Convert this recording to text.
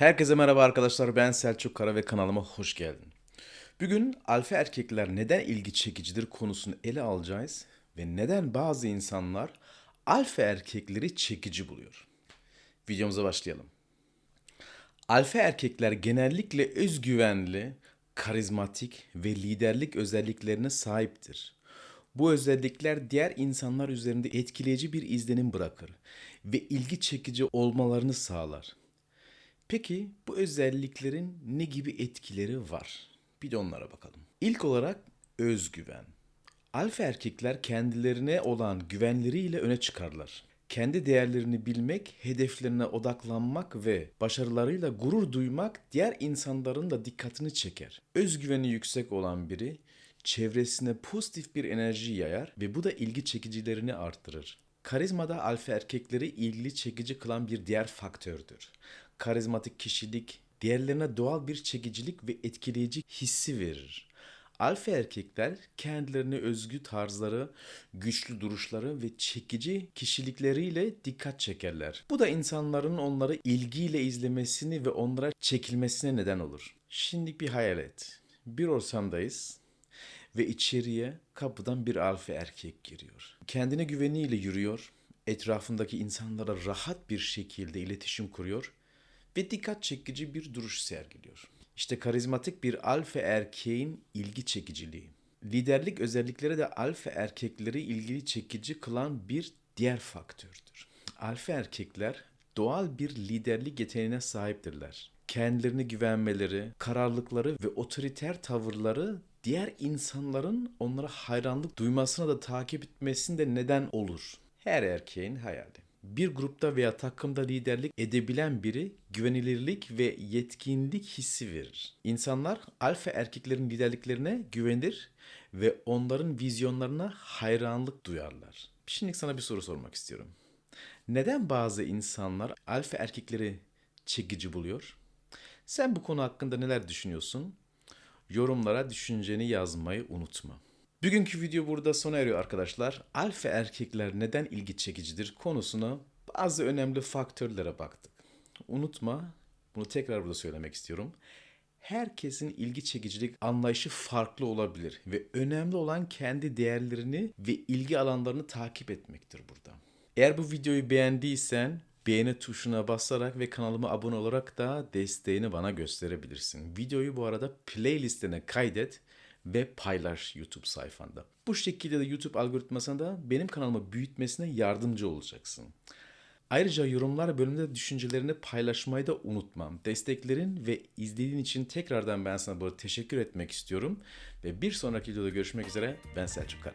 Herkese merhaba arkadaşlar ben Selçuk Kara ve kanalıma hoş geldin. Bugün alfa erkekler neden ilgi çekicidir konusunu ele alacağız ve neden bazı insanlar alfa erkekleri çekici buluyor. Videomuza başlayalım. Alfa erkekler genellikle özgüvenli, karizmatik ve liderlik özelliklerine sahiptir. Bu özellikler diğer insanlar üzerinde etkileyici bir izlenim bırakır ve ilgi çekici olmalarını sağlar. Peki bu özelliklerin ne gibi etkileri var? Bir de onlara bakalım. İlk olarak özgüven. Alfa erkekler kendilerine olan güvenleriyle öne çıkarlar. Kendi değerlerini bilmek, hedeflerine odaklanmak ve başarılarıyla gurur duymak diğer insanların da dikkatini çeker. Özgüveni yüksek olan biri çevresine pozitif bir enerji yayar ve bu da ilgi çekicilerini arttırır. Karizma da alfa erkekleri ilgi çekici kılan bir diğer faktördür. Karizmatik kişilik diğerlerine doğal bir çekicilik ve etkileyici hissi verir. Alfa erkekler kendilerine özgü tarzları, güçlü duruşları ve çekici kişilikleriyle dikkat çekerler. Bu da insanların onları ilgiyle izlemesini ve onlara çekilmesine neden olur. Şimdi bir hayal et. Bir ortamdayız ve içeriye kapıdan bir alfa erkek giriyor. Kendine güveniyle yürüyor, etrafındaki insanlara rahat bir şekilde iletişim kuruyor ve dikkat çekici bir duruş sergiliyor. İşte karizmatik bir alfa erkeğin ilgi çekiciliği. Liderlik özellikleri de alfa erkekleri ilgili çekici kılan bir diğer faktördür. Alfa erkekler doğal bir liderlik yeteneğine sahiptirler. Kendilerine güvenmeleri, kararlılıkları ve otoriter tavırları diğer insanların onlara hayranlık duymasına da takip etmesinde neden olur. Her erkeğin hayali. Bir grupta veya takımda liderlik edebilen biri güvenilirlik ve yetkinlik hissi verir. İnsanlar alfa erkeklerin liderliklerine güvenir ve onların vizyonlarına hayranlık duyarlar. Şimdi sana bir soru sormak istiyorum. Neden bazı insanlar alfa erkekleri çekici buluyor? Sen bu konu hakkında neler düşünüyorsun? Yorumlara düşünceni yazmayı unutma. Bugünkü video burada sona eriyor arkadaşlar. Alfa erkekler neden ilgi çekicidir konusuna bazı önemli faktörlere baktık. Unutma, bunu tekrar burada söylemek istiyorum. Herkesin ilgi çekicilik anlayışı farklı olabilir ve önemli olan kendi değerlerini ve ilgi alanlarını takip etmektir burada. Eğer bu videoyu beğendiysen beğeni tuşuna basarak ve kanalıma abone olarak da desteğini bana gösterebilirsin. Videoyu bu arada playlistine kaydet ve paylaş YouTube sayfanda. Bu şekilde de YouTube algoritmasında benim kanalımı büyütmesine yardımcı olacaksın. Ayrıca yorumlar bölümünde düşüncelerini paylaşmayı da unutmam. Desteklerin ve izlediğin için tekrardan ben sana burada teşekkür etmek istiyorum. Ve bir sonraki videoda görüşmek üzere. Ben Selçuk Kara.